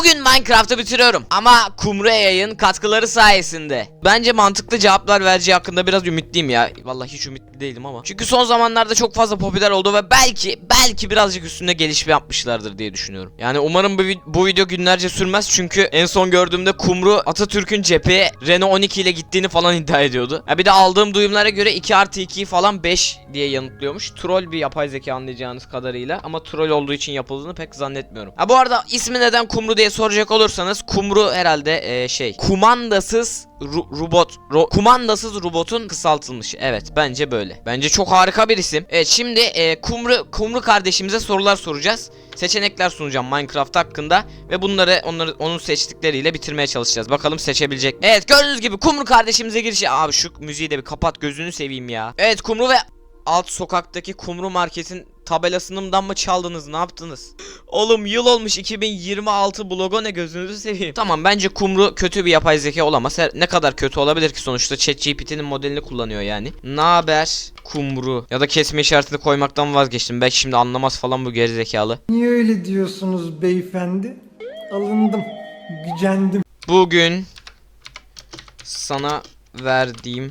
Bugün Minecraft'ı bitiriyorum ama Kumru yayın katkıları sayesinde. Bence mantıklı cevaplar vereceği hakkında biraz ümitliyim ya. Vallahi hiç ümitli değilim ama. Çünkü son zamanlarda çok fazla popüler oldu ve belki belki birazcık üstünde gelişme yapmışlardır diye düşünüyorum. Yani umarım bu, bu video günlerce sürmez çünkü en son gördüğümde Kumru Atatürk'ün cepheye Renault 12 ile gittiğini falan iddia ediyordu. Ha bir de aldığım duyumlara göre 2 artı 2'yi falan 5 diye yanıtlıyormuş. Troll bir yapay zeka anlayacağınız kadarıyla ama troll olduğu için yapıldığını pek zannetmiyorum. Ha bu arada ismi neden Kumru diye soracak olursanız Kumru herhalde e, şey kumandasız ru- robot ro- kumandasız robotun kısaltılmışı. Evet bence böyle. Bence çok harika bir isim. Evet şimdi e, Kumru Kumru kardeşimize sorular soracağız. Seçenekler sunacağım Minecraft hakkında ve bunları onları onun seçtikleriyle bitirmeye çalışacağız. Bakalım seçebilecek. Evet gördüğünüz gibi Kumru kardeşimize giriş. Abi şu müziği de bir kapat gözünü seveyim ya. Evet Kumru ve alt sokaktaki Kumru Market'in tabelasından mı çaldınız ne yaptınız? Oğlum yıl olmuş 2026 blogo ne gözünüzü seveyim. Tamam bence Kumru kötü bir yapay zeka olamaz. Her- ne kadar kötü olabilir ki sonuçta ChatGPT'nin modelini kullanıyor yani. Naber Kumru ya da kesme işaretini koymaktan vazgeçtim. Belki şimdi anlamaz falan bu gerizekalı. Niye öyle diyorsunuz beyefendi? Alındım, gücendim. Bugün sana verdiğim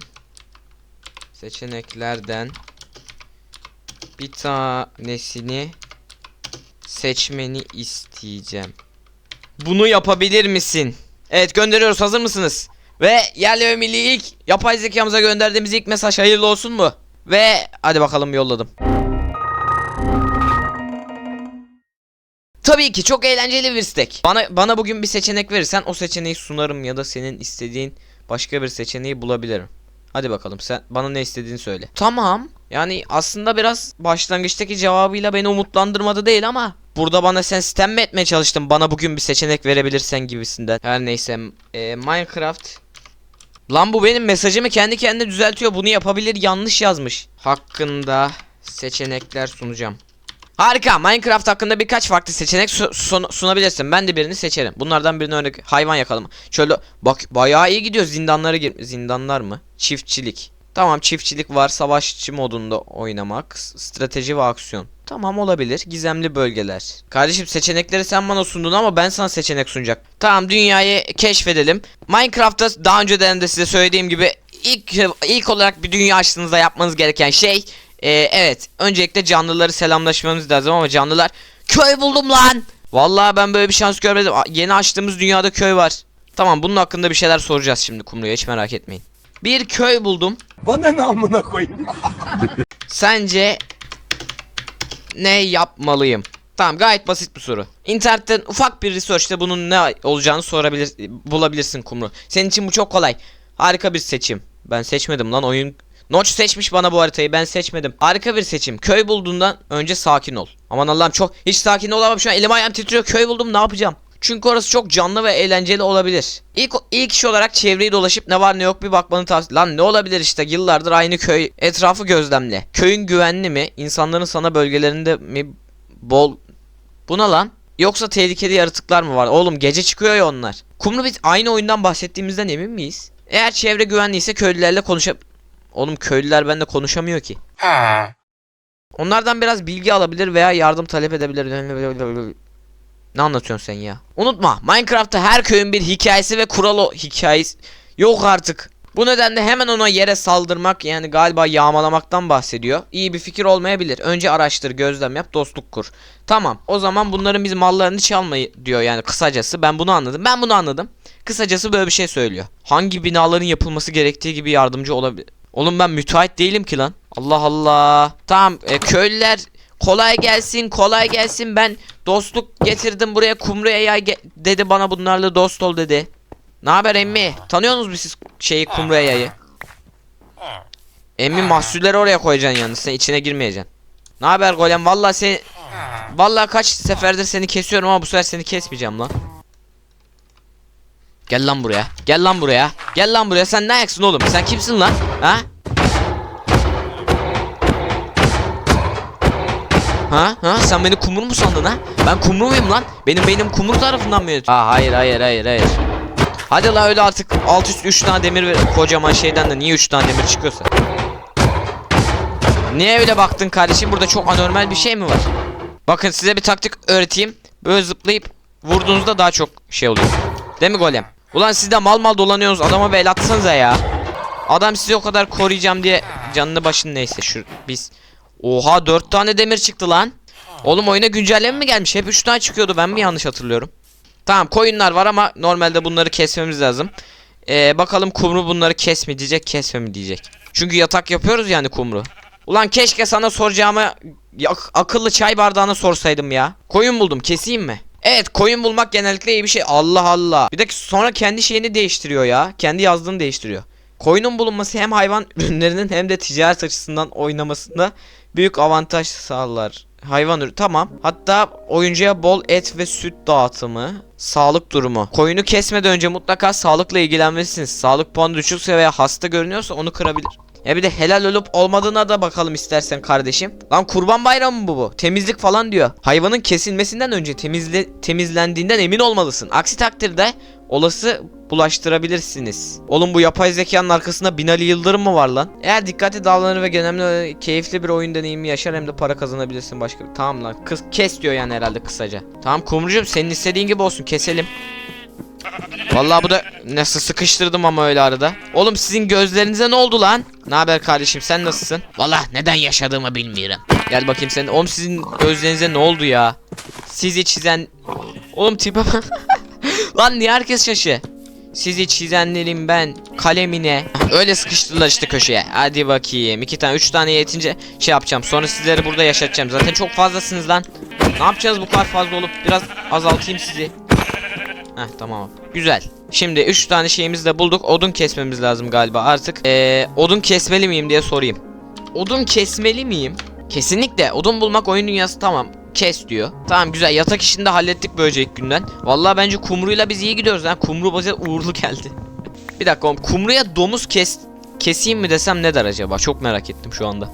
seçeneklerden bir tanesini seçmeni isteyeceğim. Bunu yapabilir misin? Evet gönderiyoruz hazır mısınız? Ve yerli ve milli ilk yapay zekamıza gönderdiğimiz ilk mesaj hayırlı olsun mu? Ve hadi bakalım yolladım. Tabii ki çok eğlenceli bir istek. Bana bana bugün bir seçenek verirsen o seçeneği sunarım ya da senin istediğin başka bir seçeneği bulabilirim. Hadi bakalım sen bana ne istediğini söyle. Tamam. Yani aslında biraz başlangıçtaki cevabıyla beni umutlandırmadı değil ama burada bana sen sitem mi etmeye çalıştın bana bugün bir seçenek verebilirsen gibisinden. Her neyse e, Minecraft Lan bu benim mesajımı kendi kendine düzeltiyor. Bunu yapabilir yanlış yazmış. Hakkında seçenekler sunacağım. Harika. Minecraft hakkında birkaç farklı seçenek su- sun- sunabilirsin. Ben de birini seçerim. Bunlardan birini örnek hayvan yakalama. Şöyle bak bayağı iyi gidiyor. Zindanlara gir zindanlar mı? Çiftçilik. Tamam çiftçilik var. Savaşçı modunda oynamak. Strateji ve aksiyon. Tamam olabilir. Gizemli bölgeler. Kardeşim seçenekleri sen bana sundun ama ben sana seçenek sunacak. Tamam dünyayı keşfedelim. Minecraft'ta daha önceden de size söylediğim gibi ilk ilk olarak bir dünya açtığınızda yapmanız gereken şey ee, evet. Öncelikle canlıları selamlaşmamız lazım ama canlılar köy buldum lan. Vallahi ben böyle bir şans görmedim. Yeni açtığımız dünyada köy var. Tamam bunun hakkında bir şeyler soracağız şimdi Kumru'ya hiç merak etmeyin. Bir köy buldum. Bana ne amına koyayım? Sence ne yapmalıyım? Tamam gayet basit bir soru. İnternetten ufak bir research'te bunun ne olacağını sorabilir bulabilirsin Kumru. Senin için bu çok kolay. Harika bir seçim. Ben seçmedim lan oyun Notch seçmiş bana bu haritayı ben seçmedim. Harika bir seçim. Köy bulduğundan önce sakin ol. Aman Allah'ım çok hiç sakin olamam şu an elim ayağım titriyor. Köy buldum ne yapacağım? Çünkü orası çok canlı ve eğlenceli olabilir. İlk ilk iş olarak çevreyi dolaşıp ne var ne yok bir bakmanı tavsiye. Lan ne olabilir işte yıllardır aynı köy etrafı gözlemle. Köyün güvenli mi? İnsanların sana bölgelerinde mi bol Buna lan? Yoksa tehlikeli yaratıklar mı var? Oğlum gece çıkıyor ya onlar. Kumru biz aynı oyundan bahsettiğimizden emin miyiz? Eğer çevre güvenliyse köylülerle konuşap... Oğlum köylüler bende konuşamıyor ki. Ha. Onlardan biraz bilgi alabilir veya yardım talep edebilir. Ne anlatıyorsun sen ya? Unutma Minecraft'ta her köyün bir hikayesi ve kuralı hikayesi yok artık. Bu nedenle hemen ona yere saldırmak yani galiba yağmalamaktan bahsediyor. İyi bir fikir olmayabilir. Önce araştır, gözlem yap, dostluk kur. Tamam. O zaman bunların biz mallarını çalmayı diyor yani kısacası. Ben bunu anladım. Ben bunu anladım. Kısacası böyle bir şey söylüyor. Hangi binaların yapılması gerektiği gibi yardımcı olabilir. Oğlum ben müteahhit değilim ki lan. Allah Allah. Tamam e, köylüler kolay gelsin kolay gelsin ben dostluk getirdim buraya kumruya yay dedi bana bunlarla dost ol dedi. Ne haber emmi? Tanıyorsunuz mu siz şeyi kumruya yayı? Emmi mahsulleri oraya koyacaksın yalnız sen içine girmeyeceksin. Ne haber golem? Vallahi seni Vallahi kaç seferdir seni kesiyorum ama bu sefer seni kesmeyeceğim lan. Gel lan buraya. Gel lan buraya. Gel lan buraya. Sen ne ayaksın oğlum? Sen kimsin lan? Ha? Ha? Ha? Sen beni kumur mu sandın ha? Ben kumru muyum lan? Benim benim kumur tarafından mı yönetiyor? Ha hayır hayır hayır hayır. Hadi la öyle artık alt üst 3 tane demir ver kocaman şeyden de niye 3 tane demir çıkıyorsa? Niye öyle baktın kardeşim? Burada çok anormal bir şey mi var? Bakın size bir taktik öğreteyim. Böyle zıplayıp vurduğunuzda daha çok şey oluyor. Değil mi golem? Ulan siz de mal mal dolanıyorsunuz adama bir el atsanıza ya. Adam sizi o kadar koruyacağım diye canını başını neyse şu biz. Oha 4 tane demir çıktı lan. Oğlum oyuna güncelleme mi gelmiş? Hep 3 tane çıkıyordu ben mi yanlış hatırlıyorum? Tamam koyunlar var ama normalde bunları kesmemiz lazım. Ee, bakalım kumru bunları kes mi diyecek kesme mi diyecek. Çünkü yatak yapıyoruz yani kumru. Ulan keşke sana soracağımı ak- akıllı çay bardağına sorsaydım ya. Koyun buldum keseyim mi? Evet koyun bulmak genellikle iyi bir şey. Allah Allah. Bir de sonra kendi şeyini değiştiriyor ya. Kendi yazdığını değiştiriyor. Koyunun bulunması hem hayvan ürünlerinin hem de ticaret açısından oynamasında büyük avantaj sağlar. Hayvan ürün tamam. Hatta oyuncuya bol et ve süt dağıtımı, sağlık durumu. Koyunu kesmeden önce mutlaka sağlıkla ilgilenmelisiniz. Sağlık puanı düşükse veya hasta görünüyorsa onu kırabilir. Ya bir de helal olup olmadığına da bakalım istersen kardeşim. Lan kurban bayramı mı bu bu? Temizlik falan diyor. Hayvanın kesilmesinden önce temizle temizlendiğinden emin olmalısın. Aksi takdirde olası bulaştırabilirsiniz. Oğlum bu yapay zekanın arkasında Binali Yıldırım mı var lan? Eğer dikkatli davranır ve önemli keyifli bir oyun deneyimi yaşar hem de para kazanabilirsin başka. Tamam lan kız kes diyor yani herhalde kısaca. Tamam kumrucuğum senin istediğin gibi olsun keselim. Vallahi bu da nasıl sıkıştırdım ama öyle arada. Oğlum sizin gözlerinize ne oldu lan? Ne haber kardeşim sen nasılsın? Vallahi neden yaşadığımı bilmiyorum. Gel bakayım sen. Oğlum sizin gözlerinize ne oldu ya? Sizi çizen... Oğlum tipe. Lan niye herkes şaşı? Sizi çizenlerim ben kalemine. Öyle sıkıştırdılar işte köşeye. Hadi bakayım. iki tane, üç tane yetince şey yapacağım. Sonra sizleri burada yaşatacağım. Zaten çok fazlasınız lan. Ne yapacağız bu kadar fazla olup biraz azaltayım sizi. Heh tamam. Güzel. Şimdi 3 tane şeyimizi de bulduk. Odun kesmemiz lazım galiba artık. Ee, odun kesmeli miyim diye sorayım. Odun kesmeli miyim? Kesinlikle. Odun bulmak oyun dünyası tamam. Kes diyor. Tamam güzel. Yatak işini de hallettik böylece ilk günden. Vallahi bence kumruyla biz iyi gidiyoruz lan. Kumru bize uğurlu geldi. Bir dakika oğlum. Kumruya domuz kes keseyim mi desem ne der acaba? Çok merak ettim şu anda.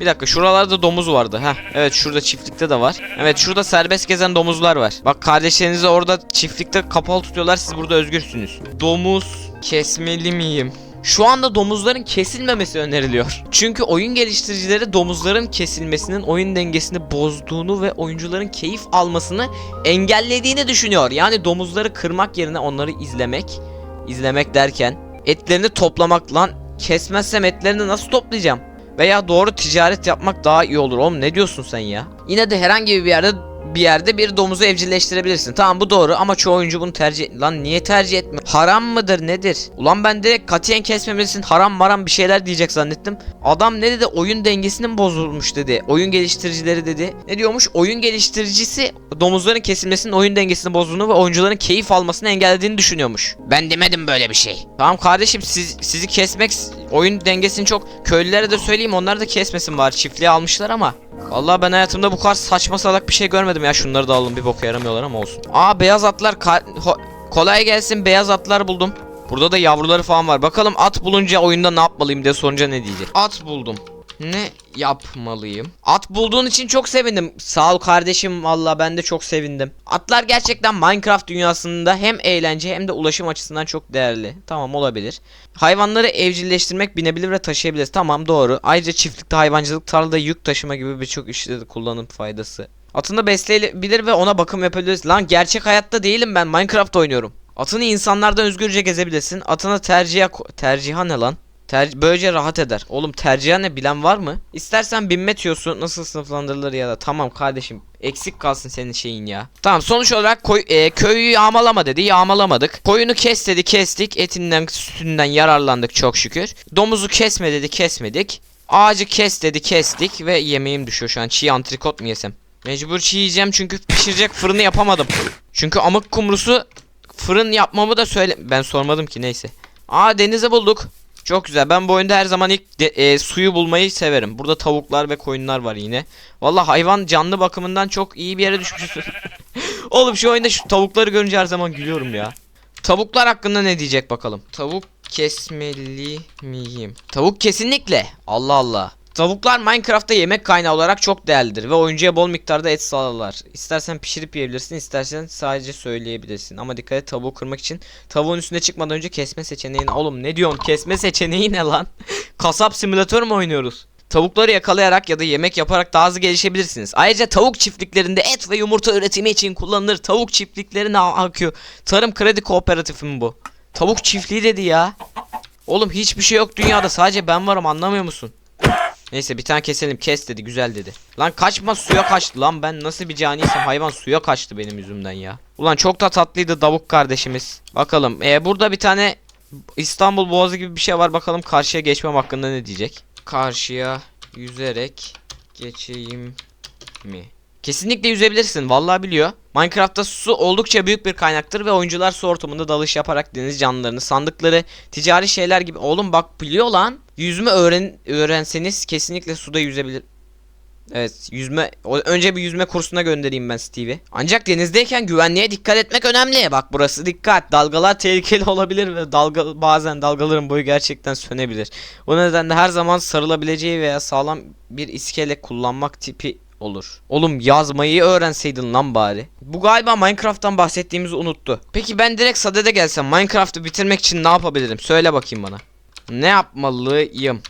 Bir dakika şuralarda domuz vardı. ha. evet şurada çiftlikte de var. Evet şurada serbest gezen domuzlar var. Bak kardeşlerinizi orada çiftlikte kapalı tutuyorlar. Siz burada özgürsünüz. Domuz kesmeli miyim? Şu anda domuzların kesilmemesi öneriliyor. Çünkü oyun geliştiricileri domuzların kesilmesinin oyun dengesini bozduğunu ve oyuncuların keyif almasını engellediğini düşünüyor. Yani domuzları kırmak yerine onları izlemek, izlemek derken etlerini toplamak lan kesmezsem etlerini nasıl toplayacağım? Veya doğru ticaret yapmak daha iyi olur. Oğlum ne diyorsun sen ya? Yine de herhangi bir yerde bir yerde bir domuzu evcilleştirebilirsin. Tamam bu doğru ama çoğu oyuncu bunu tercih Lan niye tercih etmiyor? Haram mıdır nedir? Ulan ben direkt katiyen kesmemelisin. Haram maram bir şeyler diyecek zannettim. Adam ne dedi? Oyun dengesinin bozulmuş dedi. Oyun geliştiricileri dedi. Ne diyormuş? Oyun geliştiricisi domuzların kesilmesinin oyun dengesini bozduğunu ve oyuncuların keyif almasını engellediğini düşünüyormuş. Ben demedim böyle bir şey. Tamam kardeşim siz sizi kesmek oyun dengesini çok köylülere de söyleyeyim onlar da kesmesin bari çiftliğe almışlar ama Vallahi ben hayatımda bu kadar saçma salak bir şey görmedim ya şunları da alın bir boka yaramıyorlar ama olsun. Aa beyaz atlar kolay gelsin beyaz atlar buldum. Burada da yavruları falan var. Bakalım at bulunca oyunda ne yapmalıyım diye sorunca ne diyecek. At buldum. Ne yapmalıyım? At bulduğun için çok sevindim. Sağ ol kardeşim valla ben de çok sevindim. Atlar gerçekten Minecraft dünyasında hem eğlence hem de ulaşım açısından çok değerli. Tamam olabilir. Hayvanları evcilleştirmek binebilir ve taşıyabilir. Tamam doğru. Ayrıca çiftlikte hayvancılık, tarlada yük taşıma gibi birçok işte de kullanım faydası. Atını besleyebilir ve ona bakım yapabiliriz. Lan gerçek hayatta değilim ben Minecraft oynuyorum. Atını insanlardan özgürce gezebilirsin. Atına tercihe ko- terciha ne lan? Ter böylece rahat eder. Oğlum terciha ne bilen var mı? İstersen binme tiyosu nasıl sınıflandırılır ya da tamam kardeşim eksik kalsın senin şeyin ya. Tamam sonuç olarak koy, e, köyü yağmalama dedi yağmalamadık. Koyunu kes dedi kestik etinden sütünden yararlandık çok şükür. Domuzu kesme dedi kesmedik. Ağacı kes dedi kestik ve yemeğim düşüyor şu an çiğ antrikot mu yesem? Mecbur çiğ yiyeceğim çünkü pişirecek fırını yapamadım. Çünkü amık kumrusu fırın yapmamı da söyle... Ben sormadım ki neyse. Aa denize bulduk. Çok güzel. Ben bu oyunda her zaman ilk de- e, suyu bulmayı severim. Burada tavuklar ve koyunlar var yine. Vallahi hayvan canlı bakımından çok iyi bir yere düşmüşsün. Oğlum şu oyunda şu tavukları görünce her zaman gülüyorum ya. Tavuklar hakkında ne diyecek bakalım. Tavuk kesmeli miyim? Tavuk kesinlikle. Allah Allah. Tavuklar Minecraft'ta yemek kaynağı olarak çok değerlidir ve oyuncuya bol miktarda et sağlarlar. İstersen pişirip yiyebilirsin, istersen sadece söyleyebilirsin. Ama dikkat et tavuğu kırmak için tavuğun üstüne çıkmadan önce kesme seçeneğini... Oğlum ne diyorsun? Kesme seçeneği ne lan? Kasap simülatör mü oynuyoruz? Tavukları yakalayarak ya da yemek yaparak daha hızlı gelişebilirsiniz. Ayrıca tavuk çiftliklerinde et ve yumurta üretimi için kullanılır. Tavuk çiftlikleri ne akıyor? Tarım Kredi Kooperatifi mi bu? Tavuk çiftliği dedi ya. Oğlum hiçbir şey yok dünyada sadece ben varım anlamıyor musun? Neyse bir tane keselim kes dedi güzel dedi. Lan kaçma suya kaçtı lan ben nasıl bir caniysem hayvan suya kaçtı benim yüzümden ya. Ulan çok da tatlıydı Davuk kardeşimiz. Bakalım ee, burada bir tane İstanbul Boğazı gibi bir şey var bakalım karşıya geçmem hakkında ne diyecek. Karşıya yüzerek geçeyim mi? Kesinlikle yüzebilirsin vallahi biliyor. Minecraft'ta su oldukça büyük bir kaynaktır ve oyuncular su ortamında dalış yaparak deniz canlılarını, sandıkları, ticari şeyler gibi. Oğlum bak biliyor lan. Yüzme öğren öğrenseniz kesinlikle suda yüzebilir. Evet yüzme önce bir yüzme kursuna göndereyim ben Steve'i. Ancak denizdeyken güvenliğe dikkat etmek önemli. Bak burası dikkat. Dalgalar tehlikeli olabilir ve dalga bazen dalgaların boyu gerçekten sönebilir. O nedenle her zaman sarılabileceği veya sağlam bir iskele kullanmak tipi olur. Oğlum yazmayı öğrenseydin lan bari. Bu galiba Minecraft'tan bahsettiğimizi unuttu. Peki ben direkt sadede gelsem Minecraft'ı bitirmek için ne yapabilirim? Söyle bakayım bana. Ne yapmalıyım?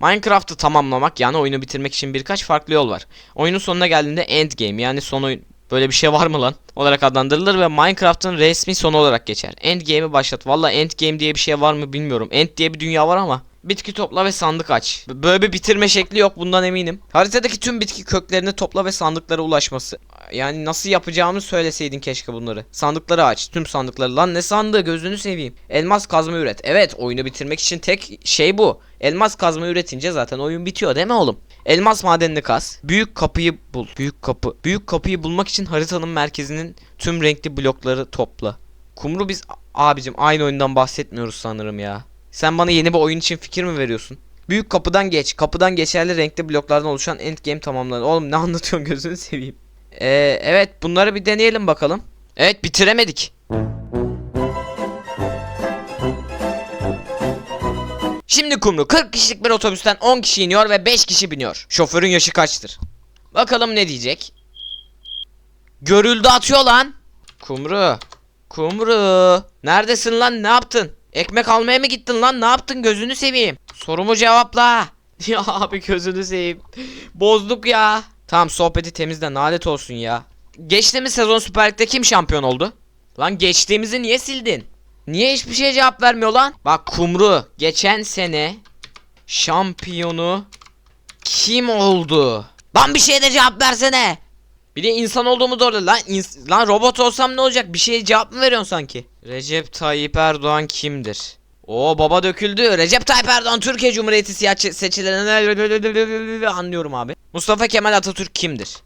Minecraft'ı tamamlamak yani oyunu bitirmek için birkaç farklı yol var. Oyunun sonuna geldiğinde endgame yani son oyun böyle bir şey var mı lan olarak adlandırılır ve Minecraft'ın resmi sonu olarak geçer. Endgame'i başlat. Valla endgame diye bir şey var mı bilmiyorum. End diye bir dünya var ama bitki topla ve sandık aç. Böyle bir bitirme şekli yok bundan eminim. Haritadaki tüm bitki köklerini topla ve sandıklara ulaşması. Yani nasıl yapacağımı söyleseydin keşke bunları. Sandıkları aç. Tüm sandıkları. Lan ne sandığı gözünü seveyim. Elmas kazma üret. Evet oyunu bitirmek için tek şey bu. Elmas kazma üretince zaten oyun bitiyor değil mi oğlum? Elmas madenini kaz. Büyük kapıyı bul. Büyük kapı. Büyük kapıyı bulmak için haritanın merkezinin tüm renkli blokları topla. Kumru biz abicim aynı oyundan bahsetmiyoruz sanırım ya. Sen bana yeni bir oyun için fikir mi veriyorsun? Büyük kapıdan geç. Kapıdan geçerli renkli bloklardan oluşan endgame tamamlanır. Oğlum ne anlatıyorsun gözünü seveyim. Ee, evet bunları bir deneyelim bakalım. Evet bitiremedik. Şimdi kumru 40 kişilik bir otobüsten 10 kişi iniyor ve 5 kişi biniyor. Şoförün yaşı kaçtır? Bakalım ne diyecek? Görüldü atıyor lan. Kumru. Kumru. Neredesin lan ne yaptın? Ekmek almaya mı gittin lan ne yaptın gözünü seveyim. Sorumu cevapla. Ya abi gözünü seveyim. Bozduk ya. Tamam sohbeti temizle nalet olsun ya. Geçtiğimiz sezon Süper Lig'de kim şampiyon oldu? Lan geçtiğimizi niye sildin? Niye hiçbir şeye cevap vermiyor lan? Bak Kumru geçen sene şampiyonu kim oldu? Lan bir şeye de cevap versene. Bir de insan olduğumu doğru lan lan robot olsam ne olacak? Bir şeye cevap mı veriyorsun sanki? Recep Tayyip Erdoğan kimdir? Oo baba döküldü. Recep Tayyip Erdoğan Türkiye Cumhuriyeti siyasi seçilerinden anlıyorum abi. Mustafa Kemal Atatürk kimdir?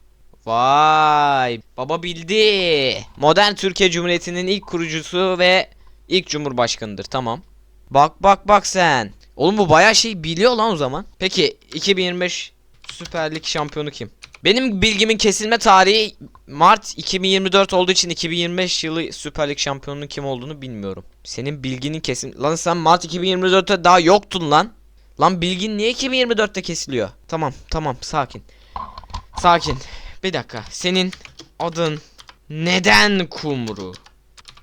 Vay baba bildi. Modern Türkiye Cumhuriyeti'nin ilk kurucusu ve ilk cumhurbaşkanıdır tamam. Bak bak bak sen. Oğlum bu bayağı şey biliyor lan o zaman. Peki 2025 Süper Lig şampiyonu kim? Benim bilgimin kesilme tarihi Mart 2024 olduğu için 2025 yılı Süper Lig şampiyonunun kim olduğunu bilmiyorum. Senin bilginin kesin... Lan sen Mart 2024'te daha yoktun lan. Lan bilgin niye 2024'te kesiliyor? Tamam tamam sakin. Sakin. Bir dakika. Senin adın neden kumru?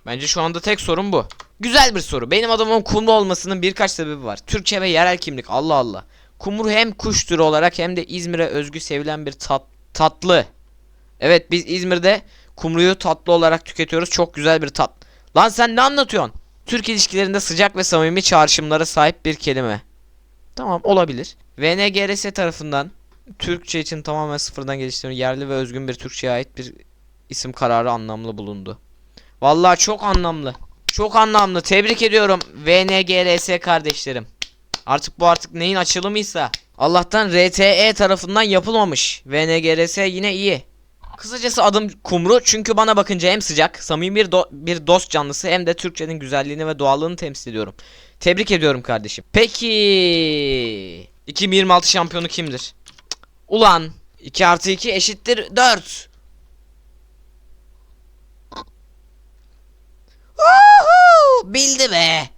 Bence şu anda tek sorun bu. Güzel bir soru. Benim adımın kumru olmasının birkaç sebebi var. Türkçe ve yerel kimlik. Allah Allah. Kumru hem kuş türü olarak hem de İzmir'e özgü sevilen bir tat tatlı. Evet biz İzmir'de kumruyu tatlı olarak tüketiyoruz. Çok güzel bir tat. Lan sen ne anlatıyorsun? Türk ilişkilerinde sıcak ve samimi çağrışımlara sahip bir kelime. Tamam olabilir. VNGRS tarafından Türkçe için tamamen sıfırdan geliştirilen yerli ve özgün bir Türkçe'ye ait bir isim kararı anlamlı bulundu. Vallahi çok anlamlı. Çok anlamlı. Tebrik ediyorum VNGRS kardeşlerim. Artık bu artık neyin açılımıysa. Allah'tan RTE tarafından yapılmamış. VNGRS yine iyi. Kısacası adım Kumru çünkü bana bakınca hem sıcak, samimi bir, do- bir dost canlısı hem de Türkçenin güzelliğini ve doğallığını temsil ediyorum. Tebrik ediyorum kardeşim. Peki 2026 şampiyonu kimdir? Ulan 2 artı 2 eşittir 4. Bildi be.